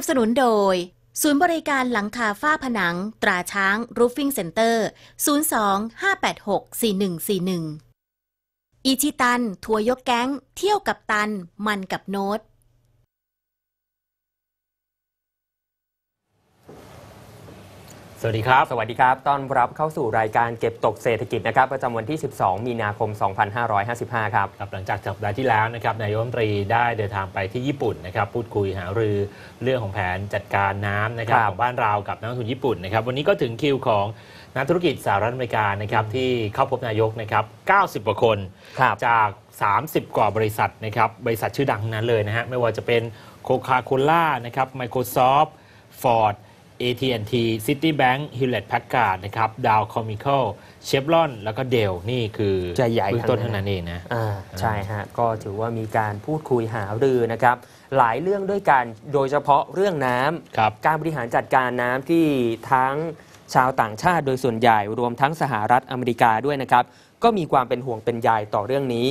นับสนุนโดย ศูนย์บริการหลังคาฝ้าผนัง ตราช้าง Roofing Center 02 586 4141 อิชิตัน ทัวยกแก๊ง เที่ยวกับตัน มันกับโน้ต สวัสดีครับ สวัสดีครับ ต้อนรับเข้าสู่รายการเก็บตกเศรษฐกิจนะครับ ประจำวันที่ 12 มีนาคม 2555 ครับครับหลังจากสัปดาห์ที่แล้วนะครับ นายกรัฐมนตรีได้เดินทางไปที่ญี่ปุ่นนะครับ พูดคุยหารือเรื่องของแผนจัดการน้ำนะครับครับ ของบ้านเรากับนักลงทุนญี่ปุ่นนะครับ วันนี้ก็ถึงคิวของนักธุรกิจสหรัฐอเมริกานะครับที่เข้าพบนายกนะครับ 90 กว่าคนครับจาก 30 กว่าบริษัทนะครับ บริษัทชื่อดังทั้งนั้นเลยนะฮะ ไม่ว่าจะเป็นโคคาโคล่านะครับ Microsoft Ford AT&T Citibank Hewlett Packard นะครับ Dow Chemical Chevron แล้วก็ Dell นี่คือจะใหญ่เบื้องต้นทั้เท่างนั้นั้นนเองนะอ่าใช่ฮะ ก็ถือว่ามีการพูดคุยหารือนะครับ หลายเรื่องด้วยกันโดยเฉพาะเรื่องน้ำครับการบริหารจัดการน้ำที่ทั้งชาวต่างชาติโดยส่วนใหญ่รวมทั้งสหรัฐอเมริกาด้วยนะครับ ก็มีความเป็นห่วงเป็นใยต่อเรื่องนี้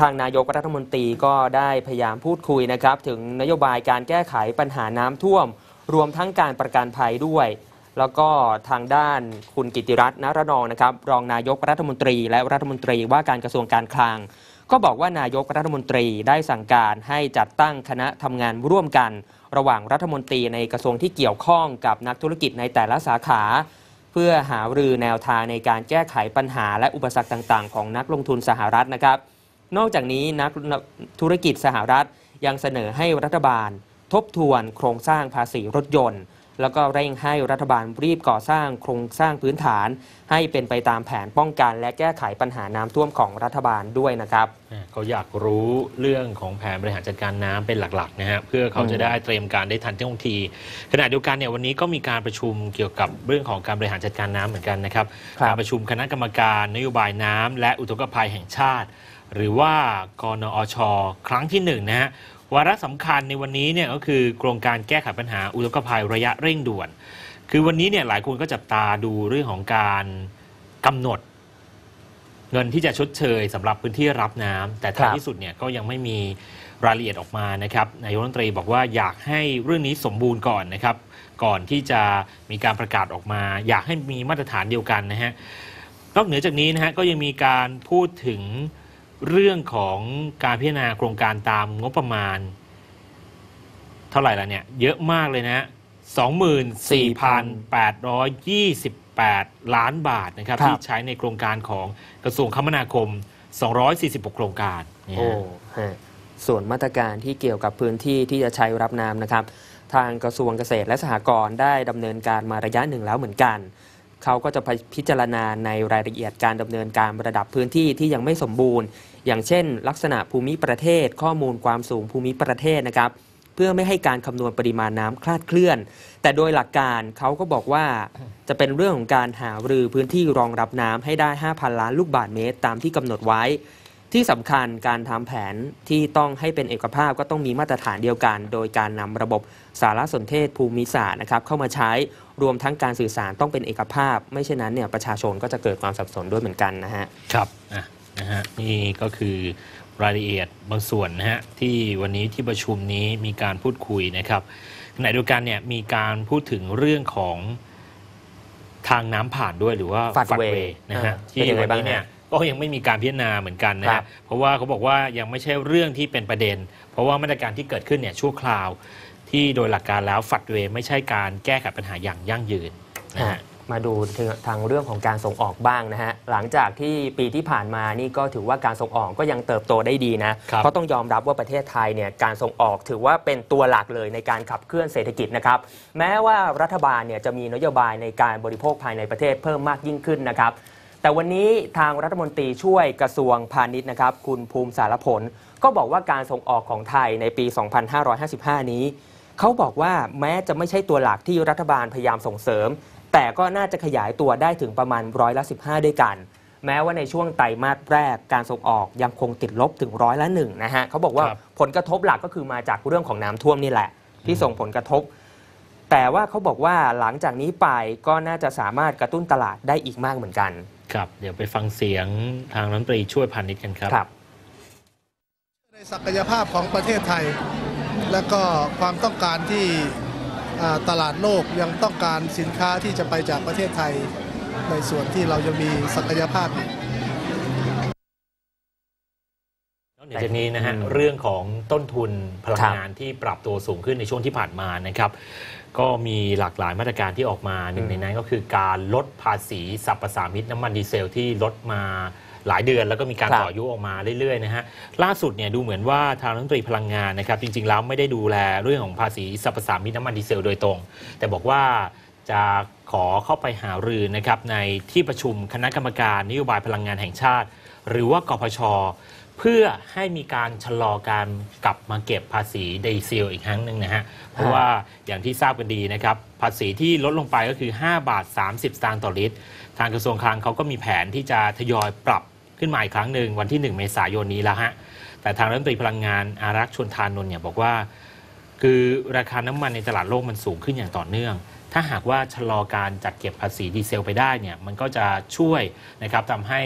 ทางนายกรัฐมนตรีก็ได้พยายามพูดคุยนะครับ ถึงนโยบายการแก้ไขปัญหาน้ำท่วม รวมทั้งการประกันภัยด้วย แล้วก็ทางด้านคุณกิติรัตน์นรนองนะครับรองนายกรัฐมนตรี และรัฐมนตรีว่าการกระทรวงการคลัง ก็บอกว่านายกรัฐมนตรีได้สั่งการให้จัดตั้งคณะทำงานร่วมกัน ระหว่างรัฐมนตรีในกระทรวงที่เกี่ยวข้องกับนักธุรกิจในแต่ละสาขา เพื่อหารือแนวทางในการแก้ไขปัญหาและอุปสรรคต่างๆ ของนักลงทุนสหรัฐนะครับ นอกจากนี้นักธุรกิจสหรัฐยังเสนอให้รัฐบาล ทบทวนโครงสร้างภาษีรถยนต์ แล้วก็เร่งให้รัฐบาลรีบก่อสร้างโครงสร้างพื้นฐาน ให้เป็นไปตามแผนป้องกันและแก้ไขปัญหาน้ำท่วมของรัฐบาลด้วยนะครับ เขาอยากรู้เรื่องของแผนบริหารจัดการน้ำเป็นหลักๆนะฮะเพื่อเขาจะได้เตรียมการได้ทันท่วงที ขณะเดียวกันเนี่ยวันนี้ก็มีการประชุมเกี่ยวกับเรื่องของการบริหารจัดการน้ำเหมือนกันนะครับครับ การประชุมคณะกรรมการนโยบายน้ำและอุทกภัยแห่งชาติ หรือว่ากนอช ครั้งที่หนึ่งนะฮะ วาระสำคัญในวันนี้เนี่ยก็คือโครงการแก้ไขปัญหาอุทกภัยระยะเร่งด่วน คือวันนี้เนี่ยหลายคนก็จับตาดูเรื่องของการกำหนด เงินที่จะชดเชยสำหรับพื้นที่รับน้ำแต่ท้ายที่สุดเนี่ยก็ยังไม่มีรายละเอียดออกมานะครับนายกรัฐมนตรีบอกว่าอยากให้เรื่องนี้สมบูรณ์ก่อนนะครับ ก่อนที่จะมีการประกาศออกมา อยากให้มีมาตรฐานเดียวกันนะฮะนอกเหนือจากนี้นะฮะก็ยังมีการพูดถึง เรื่องของการพิจารณาโครงการตามงบประมาณ เท่าไหร่ละเนี่ย เยอะมากเลยนะฮะ24,828 ล้านบาทนะครับ ครับ ที่ใช้ในโครงการของกระทรวงคมนาคม 246 โครงการเนี่ยโอ้ฮะฮะส่วนมาตรการที่เกี่ยวกับพื้นที่ที่จะใช้รับน้ำนะครับ ทางกระทรวงเกษตรและสหกรณ์ได้ดำเนินการมาระยะหนึ่งแล้วเหมือนกัน เขาก็จะไปพิจารณาในรายละเอียดการดำเนินการระดับพื้นที่ที่ยังไม่สมบูรณ์ อย่างเช่น ลักษณะภูมิประเทศ ข้อมูลความสูงภูมิประเทศนะครับ เพื่อไม่ให้การคำนวณปริมาณน้ำคลาดเคลื่อน แต่โดยหลักการเขาก็บอกว่าจะเป็นเรื่องของการหารือพื้นที่รองรับน้ำให้ได้ 5,000 ล้านลูกบาศก์เมตร ตามที่กำหนดไว้ที่สำคัญการทำแผนที่ต้องให้เป็นเอกภาพก็ต้องมีมาตรฐานเดียวกัน โดยการนำระบบสารสนเทศภูมิศาสตร์นะครับเข้ามาใช้ รวมทั้งการสื่อสารต้องเป็นเอกภาพ ไม่เช่นนั้นเนี่ยประชาชนก็จะเกิดความสับสนด้วยเหมือนกันนะฮะครับอะนะฮะนี่ก็คือรายละเอียดบางส่วนนะฮะที่วันนี้ที่ประชุมนี้มีการพูดคุยนะครับขณะเดียวกันเนี่ยมีการพูดถึงเรื่องของทางน้ำผ่านด้วยหรือว่า Floodway floodway นะฮะอ่าเป็นที่ยังไงวันบ้างนี้เนี่ยฮะก็ยังไม่มีการพิจารณาเหมือนกันนะครัฮะบ เพราะว่าเขาบอกว่ายังไม่ใช่เรื่องที่เป็นประเด็น เพราะว่ามาตรการที่เกิดขึ้นเนี่ยชั่วคราว ที่โดยหลักการแล้วฝัดเวย์ไม่ใช่การแก้ไขปัญหาอย่างยั่งยืนนะฮะมาดูถึงทางเรื่องของการส่งออกบ้างนะฮะหลังจากที่ปีที่ผ่านมานี่ก็ถือว่าการส่งออกก็ยังเติบโตได้ดีนะครับเพราะต้องยอมรับว่าประเทศไทยเนี่ยการส่งออกถือว่าเป็นตัวหลักเลยในการขับเคลื่อนเศรษฐกิจนะครับแม้ว่ารัฐบาลเนี่ยจะมีนโยบายในการบริโภคภายในประเทศเพิ่มมากยิ่งขึ้นนะครับแต่วันนี้ทางรัฐมนตรีช่วยกระทรวงพาณิชย์นะครับคุณภูมิสารผล ก็บอกว่าการส่งออกของไทยในปี 2555 นี้ เขาบอกว่าแม้จะไม่ใช่ตัวหลักที่รัฐบาลพยายามส่งเสริม แต่ก็น่าจะขยายตัวได้ถึงประมาณร้อยละ 15 ด้วยกัน แม้ว่าในช่วงไตรมาสแรกการส่งออกยังคงติดลบถึงร้อยละหนึ่งนะฮะเขาบอกว่าครับผลกระทบหลักก็คือมาจากเรื่องของน้ำท่วมนี่แหละ ที่ส่งผลกระทบ แต่ว่าเขาบอกว่าหลังจากนี้ไปก็น่าจะสามารถกระตุ้นตลาดได้อีกมากเหมือนกัน ครับ เดี๋ยวไปฟังเสียงทางรัฐมนตรีช่วยพาณิชย์กันครับครับในศักยภาพของประเทศไทย และก็ความต้องการที่อ่าตลาดโลกยังต้องการสินค้าที่จะไปจากประเทศไทยในส่วนที่เรายังมีศักยภาพอยู่นอกเหนือจากนี้นะฮะอืมเรื่องของต้นทุนพลังครับงานที่ปรับตัวสูงขึ้นในช่วงที่ผ่านมานะครับ ก็มีหลากหลายมาตรการที่ออกมาหนึ่งในนั้นก็คือการลดภาษีสรรพสามิตน้ำมันดีเซลที่ลดมา หลายเดือนแล้วก็มีการครับต่ออายุออกมาเรื่อยๆนะฮะล่าสุดเนี่ยดูเหมือนว่าทางรัฐมนตรีพลังงานนะครับจริงๆแล้วไม่ได้ดูแลเรื่องของภาษีสรรพสามิตน้ำมันดีเซลโดยตรง แต่บอกว่าจะขอเข้าไปหารือนะครับในที่ประชุมคณะกรรมการนโยบายพลังงานแห่งชาติ หรือว่ากพชเพื่อให้มีการชะลอการกลับมาเก็บภาษีดีเซลอีกครั้งหนึ่งนะฮะ เพราะว่าอย่างที่ทราบกันดีนะครับ ภาษีที่ลดลงไปก็คือ 5 บาท 30สตางค์ต่อลิตร ทางกระทรวงคลังเขาก็มีแผนที่จะทยอยปรับ ขึ้นมาอีกครั้งหนึ่งวันที่ 1 เมษายนนี้แล้วฮะแต่ทางรัฐมนตรีพลังงานอารักษ์ชวนทานนท์เนี่ยบอกว่า คือราคาน้ำมันในตลาดโลกมันสูงขึ้นอย่างต่อเนื่อง ถ้าหากว่าชะลอการจัดเก็บภาษีดีเซลไปได้เนี่ยมันก็จะช่วยนะครับทำให้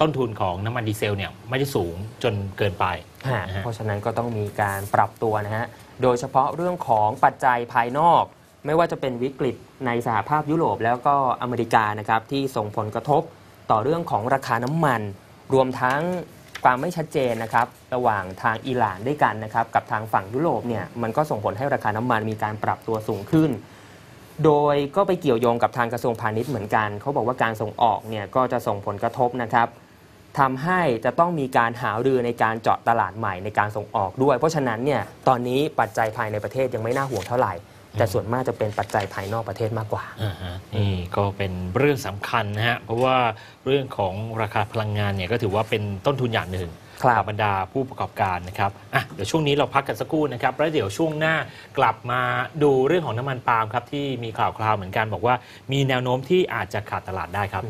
ต้นทุนของน้ำมันดีเซลเนี่ยไม่ได้สูงจนเกินไปฮะนะฮะเพราะฉะนั้นก็ต้องมีการปรับตัวนะฮะ โดยเฉพาะเรื่องของปัจจัยภายนอก ไม่ว่าจะเป็นวิกฤตในสหภาพยุโรปแล้วก็อเมริกานะครับที่ส่งผลกระทบต่อเรื่องของราคาน้ำมัน รวมทั้งความไม่ชัดเจนนะครับระหว่างทางอิหร่านด้วยกันนะครับกับทางฝั่งยุโรปเนี่ยมันก็ส่งผลให้ราคาน้ำมันมีการปรับตัวสูงขึ้น โดยก็ไปเกี่ยวโยงกับทางกระทรวงพาณิชย์เหมือนกันเขาบอกว่าการส่งออกเนี่ยก็จะส่งผลกระทบนะครับทำให้จะต้องมีการหารือในการเจาะตลาดใหม่ในการส่งออกด้วย เพราะฉะนั้นเนี่ยตอนนี้ปัจจัยภายในประเทศยังไม่น่าห่วงเท่าไหร่ แต่ส่วนมากจะเป็นปัจจัยภายนอกประเทศมากกว่าอ่าฮะนี่ก็เป็นเรื่องสำคัญนะฮะ เพราะว่าเรื่องของราคาพลังงานเนี่ยก็ถือว่าเป็นต้นทุนอย่างหนึ่งครับกับบรรดาผู้ประกอบการนะครับอะเดี๋ยวช่วงนี้เราพักกันสักครู่นะครับ แล้วเดี๋ยวช่วงหน้ากลับมาดูเรื่องของน้ำมันปาล์มครับที่มีข่าวคราวเหมือนกันบอกว่า มีแนวโน้มที่อาจจะขาดตลาดได้ครับ